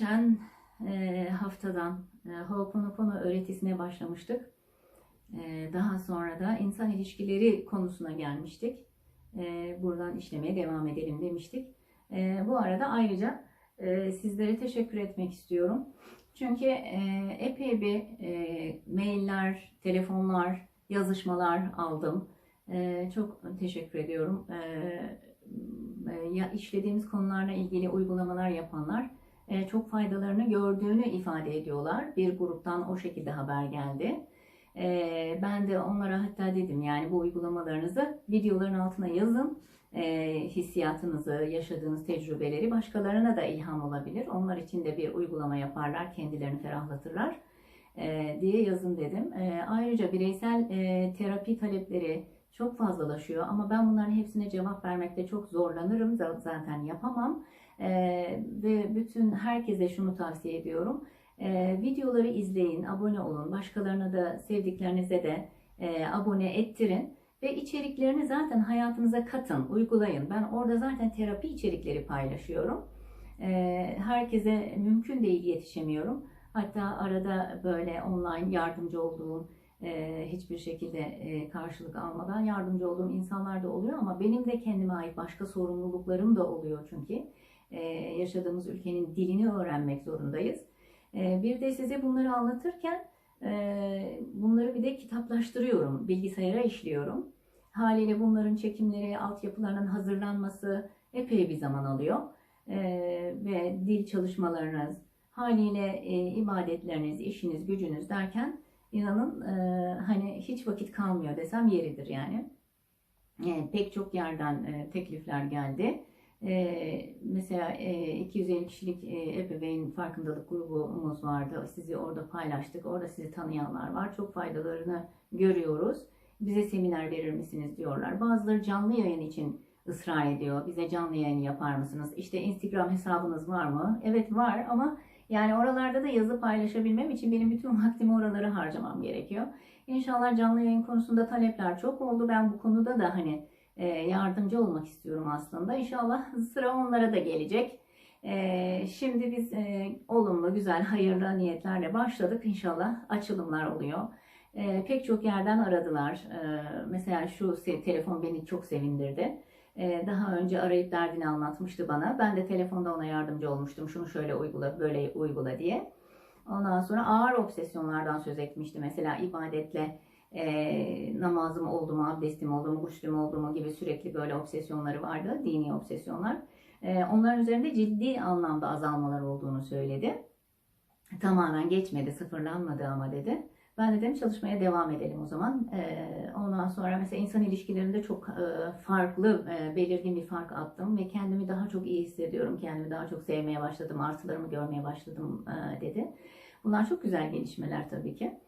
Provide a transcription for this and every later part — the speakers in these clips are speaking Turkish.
geçen e, haftadan e, Ho'oponopono öğretisine başlamıştık. E, daha sonra da insan ilişkileri konusuna gelmiştik. E, buradan işlemeye devam edelim demiştik. E, bu arada ayrıca e, sizlere teşekkür etmek istiyorum. Çünkü e, epey bir e, mailler, telefonlar, yazışmalar aldım. Ee, çok teşekkür ediyorum. Ee, ya işlediğimiz konularla ilgili uygulamalar yapanlar e, çok faydalarını gördüğünü ifade ediyorlar. Bir gruptan o şekilde haber geldi. Ee, ben de onlara hatta dedim yani bu uygulamalarınızı videoların altına yazın. Ee, hissiyatınızı, yaşadığınız tecrübeleri başkalarına da ilham olabilir. Onlar için de bir uygulama yaparlar, kendilerini ferahlatırlar e, diye yazın dedim. E, ayrıca bireysel e, terapi talepleri çok fazlalaşıyor ama ben bunların hepsine cevap vermekte çok zorlanırım. Zaten yapamam. E, ve bütün herkese şunu tavsiye ediyorum. E, videoları izleyin, abone olun. Başkalarına da sevdiklerinize de e, abone ettirin. Ve içeriklerini zaten hayatınıza katın, uygulayın. Ben orada zaten terapi içerikleri paylaşıyorum. E, herkese mümkün değil yetişemiyorum. Hatta arada böyle online yardımcı olduğum, e, hiçbir şekilde e, karşılık almadan yardımcı olduğum insanlar da oluyor ama benim de kendime ait başka sorumluluklarım da oluyor çünkü. E, yaşadığımız ülkenin dilini öğrenmek zorundayız. E, bir de size bunları anlatırken e, bunları bir de kitaplaştırıyorum, bilgisayara işliyorum. Haliyle bunların çekimleri, altyapılarının hazırlanması epey bir zaman alıyor. E, ve dil çalışmalarınız, haliyle e, ibadetleriniz, işiniz, gücünüz derken inanın e, hani hiç vakit kalmıyor desem yeridir yani. E, pek çok yerden e, teklifler geldi. E, mesela e, 250 kişilik e, ebeveyn farkındalık grubumuz vardı. Sizi orada paylaştık. Orada sizi tanıyanlar var. Çok faydalarını görüyoruz. Bize seminer verir misiniz diyorlar. Bazıları canlı yayın için ısrar ediyor. Bize canlı yayın yapar mısınız? İşte Instagram hesabınız var mı? Evet var ama yani oralarda da yazı paylaşabilmem için benim bütün vaktimi oralara harcamam gerekiyor. İnşallah canlı yayın konusunda talepler çok oldu. Ben bu konuda da hani e, yardımcı olmak istiyorum aslında. İnşallah sıra onlara da gelecek. E, şimdi biz e, olumlu, güzel, hayırlı niyetlerle başladık. İnşallah açılımlar oluyor. Pek çok yerden aradılar. Mesela şu telefon beni çok sevindirdi. Ee, daha önce arayıp derdini anlatmıştı bana. Ben de telefonda ona yardımcı olmuştum. Şunu şöyle uygula, böyle uygula diye. Ondan sonra ağır obsesyonlardan söz etmişti. Mesela ibadetle e, namazım oldu mu, abdestim oldu mu, guslüm oldu mu gibi sürekli böyle obsesyonları vardı. Dini obsesyonlar. E, onların üzerinde ciddi anlamda azalmalar olduğunu söyledi. Tamamen geçmedi, sıfırlanmadı ama dedi. Ben dedim çalışmaya devam edelim o zaman. Ee, ondan sonra mesela insan ilişkilerinde çok e, farklı, e, belirgin bir fark attım ve kendimi daha çok iyi hissediyorum. Kendimi daha çok sevmeye başladım, artılarımı görmeye başladım e, dedi. Bunlar çok güzel gelişmeler tabii ki.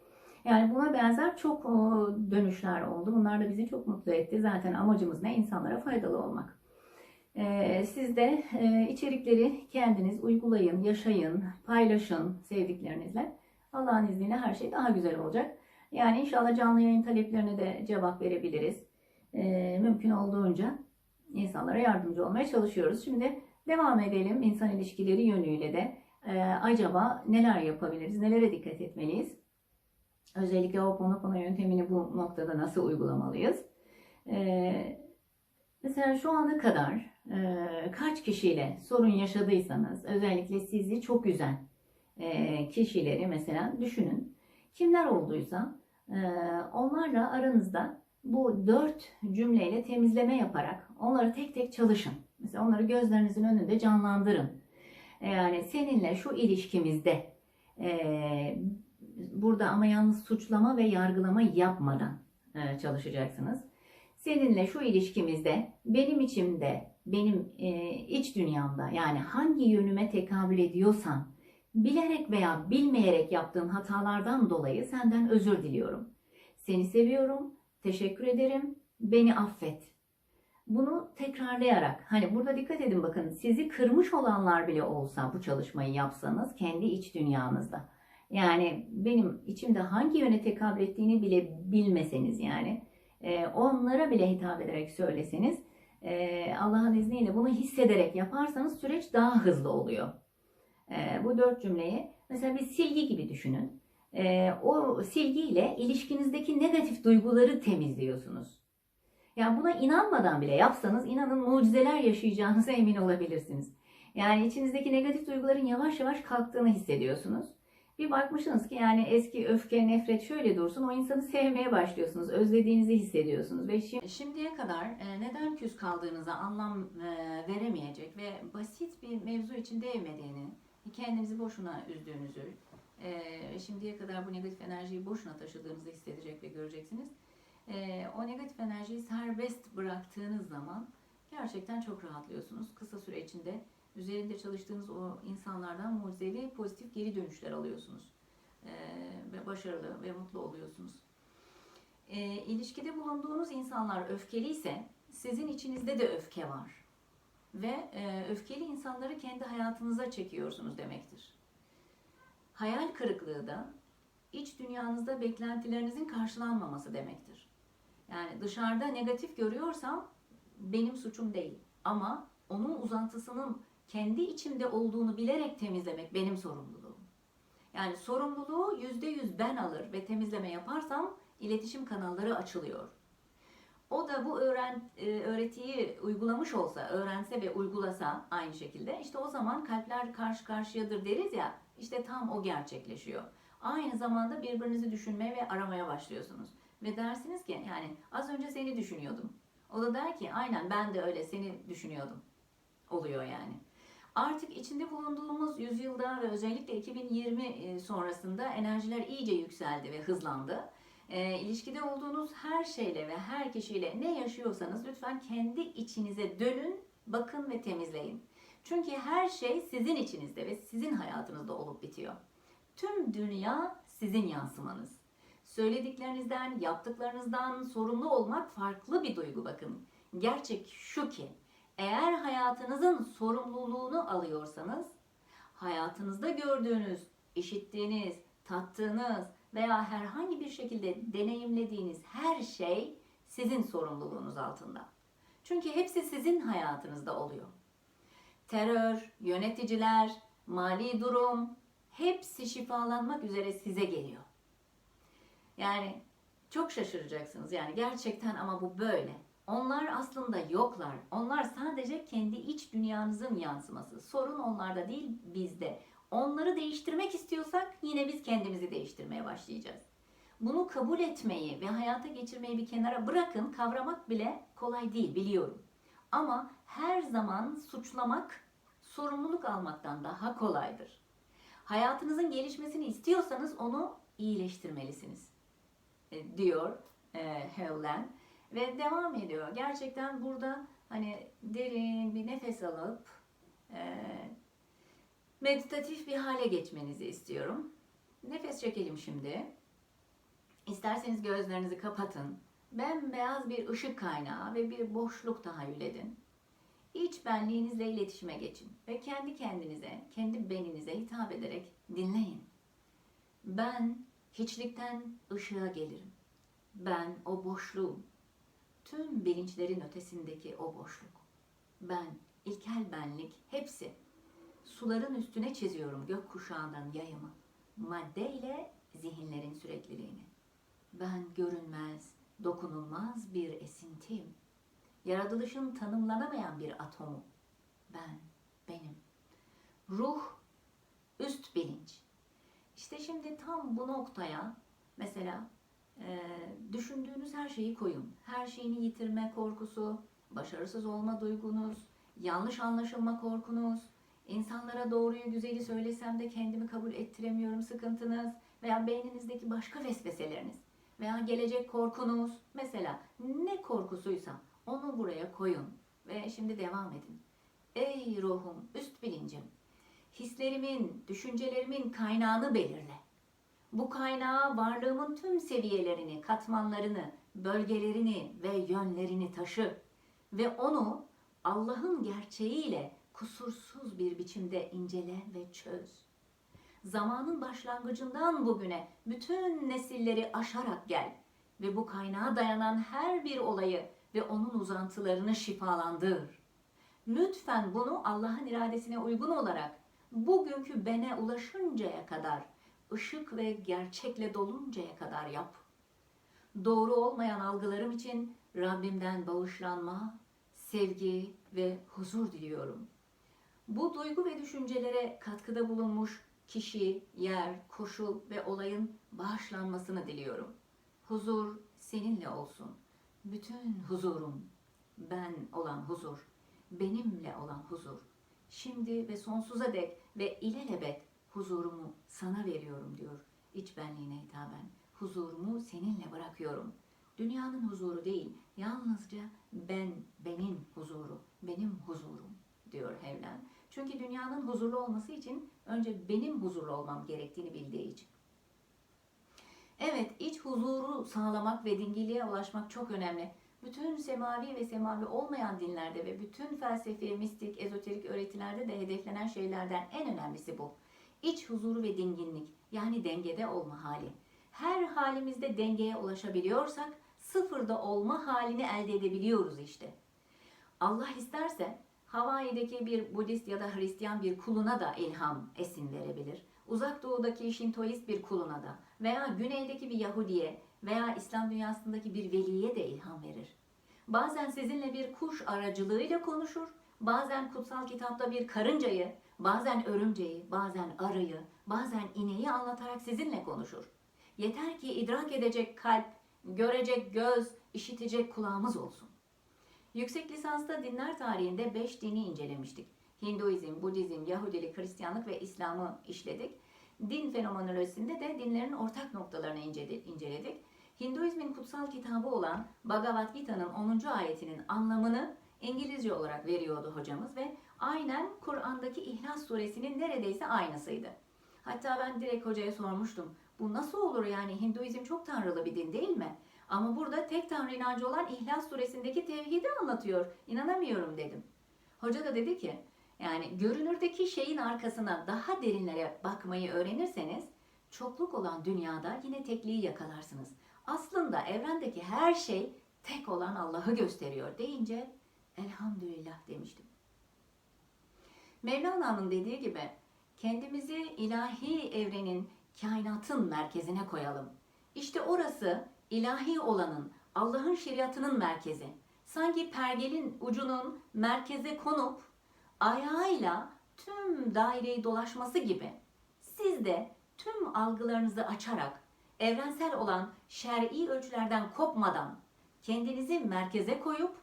Yani buna benzer çok dönüşler oldu. Bunlar da bizi çok mutlu etti. Zaten amacımız ne? İnsanlara faydalı olmak. Siz de içerikleri kendiniz uygulayın, yaşayın, paylaşın sevdiklerinizle. Allah'ın izniyle her şey daha güzel olacak. Yani inşallah canlı yayın taleplerine de cevap verebiliriz. Ee, mümkün olduğunca insanlara yardımcı olmaya çalışıyoruz. Şimdi devam edelim insan ilişkileri yönüyle de. Ee, acaba neler yapabiliriz, nelere dikkat etmeliyiz? Özellikle Ho'oponopono yöntemini bu noktada nasıl uygulamalıyız? Ee, mesela şu ana kadar e, kaç kişiyle sorun yaşadıysanız, özellikle sizi çok üzen, e, kişileri mesela düşünün. Kimler olduysa e, onlarla aranızda bu dört cümleyle temizleme yaparak onları tek tek çalışın. Mesela onları gözlerinizin önünde canlandırın. E, yani seninle şu ilişkimizde burada ama yalnız suçlama ve yargılama yapmadan çalışacaksınız. Seninle şu ilişkimizde benim içimde, benim iç dünyamda yani hangi yönüme tekabül ediyorsan Bilerek veya bilmeyerek yaptığım hatalardan dolayı senden özür diliyorum. Seni seviyorum, teşekkür ederim, beni affet. Bunu tekrarlayarak, hani burada dikkat edin bakın sizi kırmış olanlar bile olsa bu çalışmayı yapsanız kendi iç dünyanızda. Yani benim içimde hangi yöne tekabül ettiğini bile bilmeseniz yani e, onlara bile hitap ederek söyleseniz e, Allah'ın izniyle bunu hissederek yaparsanız süreç daha hızlı oluyor. E, bu dört cümleyi mesela bir silgi gibi düşünün. E, o silgiyle ilişkinizdeki negatif duyguları temizliyorsunuz. Yani buna inanmadan bile yapsanız inanın mucizeler yaşayacağınıza emin olabilirsiniz. Yani içinizdeki negatif duyguların yavaş yavaş kalktığını hissediyorsunuz. Bir bakmışsınız ki yani eski öfke, nefret şöyle dursun o insanı sevmeye başlıyorsunuz. Özlediğinizi hissediyorsunuz. Ve şi- şimdiye kadar e, neden küs kaldığınıza anlam e, veremeyecek ve basit bir mevzu için değmediğini, kendinizi boşuna üzdüğünüzü, e, şimdiye kadar bu negatif enerjiyi boşuna taşıdığınızı hissedecek ve göreceksiniz. E, o negatif enerjiyi serbest bıraktığınız zaman gerçekten çok rahatlıyorsunuz. Kısa süre içinde üzerinde çalıştığınız o insanlardan mucizevi pozitif geri dönüşler alıyorsunuz. Ee, ve başarılı ve mutlu oluyorsunuz. Ee, ilişkide bulunduğunuz insanlar öfkeli ise sizin içinizde de öfke var. Ve e, öfkeli insanları kendi hayatınıza çekiyorsunuz demektir. Hayal kırıklığı da iç dünyanızda beklentilerinizin karşılanmaması demektir. Yani dışarıda negatif görüyorsam benim suçum değil. Ama onun uzantısının kendi içimde olduğunu bilerek temizlemek benim sorumluluğum. Yani sorumluluğu yüzde yüz ben alır ve temizleme yaparsam iletişim kanalları açılıyor. O da bu öğren, e, öğretiyi uygulamış olsa, öğrense ve uygulasa aynı şekilde işte o zaman kalpler karşı karşıyadır deriz ya işte tam o gerçekleşiyor. Aynı zamanda birbirinizi düşünmeye ve aramaya başlıyorsunuz. Ve dersiniz ki yani az önce seni düşünüyordum. O da der ki aynen ben de öyle seni düşünüyordum. Oluyor yani. Artık içinde bulunduğumuz yüzyılda ve özellikle 2020 sonrasında enerjiler iyice yükseldi ve hızlandı. E, ilişkide olduğunuz her şeyle ve her kişiyle ne yaşıyorsanız lütfen kendi içinize dönün, bakın ve temizleyin. Çünkü her şey sizin içinizde ve sizin hayatınızda olup bitiyor. Tüm dünya sizin yansımanız. Söylediklerinizden, yaptıklarınızdan sorumlu olmak farklı bir duygu bakın. Gerçek şu ki eğer hayatınızın sorumluluğunu alıyorsanız, hayatınızda gördüğünüz, işittiğiniz, tattığınız veya herhangi bir şekilde deneyimlediğiniz her şey sizin sorumluluğunuz altında. Çünkü hepsi sizin hayatınızda oluyor. Terör, yöneticiler, mali durum hepsi şifalanmak üzere size geliyor. Yani çok şaşıracaksınız yani gerçekten ama bu böyle. Onlar aslında yoklar. Onlar sadece kendi iç dünyanızın yansıması. Sorun onlarda değil, bizde. Onları değiştirmek istiyorsak yine biz kendimizi değiştirmeye başlayacağız. Bunu kabul etmeyi ve hayata geçirmeyi bir kenara bırakın, kavramak bile kolay değil biliyorum. Ama her zaman suçlamak sorumluluk almaktan daha kolaydır. Hayatınızın gelişmesini istiyorsanız onu iyileştirmelisiniz e, diyor e, Helen. Ve devam ediyor. Gerçekten burada hani derin bir nefes alıp e, meditatif bir hale geçmenizi istiyorum. Nefes çekelim şimdi. İsterseniz gözlerinizi kapatın. Bembeyaz bir ışık kaynağı ve bir boşluk tahayyül edin. İç benliğinizle iletişime geçin ve kendi kendinize, kendi beninize hitap ederek dinleyin. Ben hiçlikten ışığa gelirim. Ben o boşluğum tüm bilinçlerin ötesindeki o boşluk. Ben, ilkel benlik, hepsi. Suların üstüne çiziyorum gökkuşağından yayımı. Maddeyle zihinlerin sürekliliğini. Ben görünmez, dokunulmaz bir esintiyim. Yaratılışın tanımlanamayan bir atomu. Ben, benim. Ruh, üst bilinç. İşte şimdi tam bu noktaya mesela e, düşündüğünüz her şeyi koyun. Her şeyini yitirme korkusu, başarısız olma duygunuz, yanlış anlaşılma korkunuz, insanlara doğruyu güzeli söylesem de kendimi kabul ettiremiyorum sıkıntınız veya beyninizdeki başka vesveseleriniz veya gelecek korkunuz mesela ne korkusuysa onu buraya koyun ve şimdi devam edin. Ey ruhum, üst bilincim, hislerimin, düşüncelerimin kaynağını belirle. Bu kaynağa varlığımın tüm seviyelerini, katmanlarını, bölgelerini ve yönlerini taşı ve onu Allah'ın gerçeğiyle kusursuz bir biçimde incele ve çöz. Zamanın başlangıcından bugüne bütün nesilleri aşarak gel ve bu kaynağa dayanan her bir olayı ve onun uzantılarını şifalandır. Lütfen bunu Allah'ın iradesine uygun olarak bugünkü bene ulaşıncaya kadar, ışık ve gerçekle doluncaya kadar yap. Doğru olmayan algılarım için Rabbimden bağışlanma, sevgi ve huzur diliyorum. Bu duygu ve düşüncelere katkıda bulunmuş kişi, yer, koşul ve olayın bağışlanmasını diliyorum. Huzur seninle olsun. Bütün huzurum, ben olan huzur, benimle olan huzur. Şimdi ve sonsuza dek ve ilelebet huzurumu sana veriyorum diyor iç benliğine hitaben. Huzurumu seninle bırakıyorum. Dünyanın huzuru değil, yalnızca ben, benim huzuru, benim huzurum diyor Mevlam. Çünkü dünyanın huzurlu olması için önce benim huzurlu olmam gerektiğini bildiği için. Evet, iç huzuru sağlamak ve dingiliğe ulaşmak çok önemli. Bütün semavi ve semavi olmayan dinlerde ve bütün felsefi, mistik, ezoterik öğretilerde de hedeflenen şeylerden en önemlisi bu. İç huzuru ve dinginlik, yani dengede olma hali. Her halimizde dengeye ulaşabiliyorsak sıfırda olma halini elde edebiliyoruz işte. Allah isterse Hawaii'deki bir Budist ya da Hristiyan bir kuluna da ilham, esin verebilir. Uzak doğudaki Şintoist bir kuluna da veya güneydeki bir Yahudiye veya İslam dünyasındaki bir veliye de ilham verir. Bazen sizinle bir kuş aracılığıyla konuşur, bazen kutsal kitapta bir karıncayı, bazen örümceği, bazen arıyı, bazen ineği anlatarak sizinle konuşur. Yeter ki idrak edecek kalp, görecek göz, işitecek kulağımız olsun. Yüksek lisansta dinler tarihinde 5 dini incelemiştik. Hinduizm, Budizm, Yahudilik, Hristiyanlık ve İslam'ı işledik. Din fenomenolojisinde de dinlerin ortak noktalarını inceledik. Hinduizmin kutsal kitabı olan Bhagavad Gita'nın 10. ayetinin anlamını İngilizce olarak veriyordu hocamız ve aynen Kur'an'daki İhlas suresinin neredeyse aynısıydı. Hatta ben direkt hocaya sormuştum. Bu nasıl olur yani Hinduizm çok tanrılı bir din değil mi? Ama burada tek tanrı inancı olan İhlas suresindeki tevhidi anlatıyor. İnanamıyorum dedim. Hoca da dedi ki yani görünürdeki şeyin arkasına daha derinlere bakmayı öğrenirseniz çokluk olan dünyada yine tekliği yakalarsınız. Aslında evrendeki her şey tek olan Allah'ı gösteriyor deyince elhamdülillah demiştim. Mevlana'nın dediği gibi kendimizi ilahi evrenin, kainatın merkezine koyalım. İşte orası ilahi olanın, Allah'ın şeriatının merkezi. Sanki pergelin ucunun merkeze konup ayağıyla tüm daireyi dolaşması gibi siz de tüm algılarınızı açarak evrensel olan şer'i ölçülerden kopmadan kendinizi merkeze koyup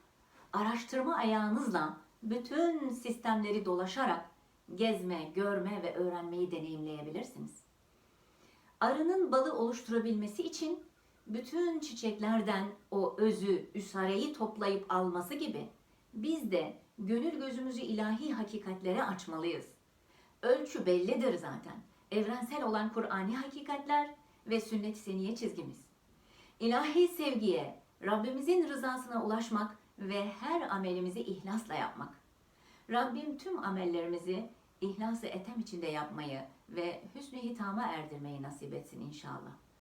araştırma ayağınızla bütün sistemleri dolaşarak gezme, görme ve öğrenmeyi deneyimleyebilirsiniz. Arının balı oluşturabilmesi için bütün çiçeklerden o özü, üsareyi toplayıp alması gibi biz de gönül gözümüzü ilahi hakikatlere açmalıyız. Ölçü bellidir zaten. Evrensel olan Kur'ani hakikatler ve sünnet-i seniye çizgimiz. İlahi sevgiye, Rabbimizin rızasına ulaşmak ve her amelimizi ihlasla yapmak. Rabbim tüm amellerimizi ihlas-ı etem içinde yapmayı ve hüsnü hitama erdirmeyi nasip etsin inşallah.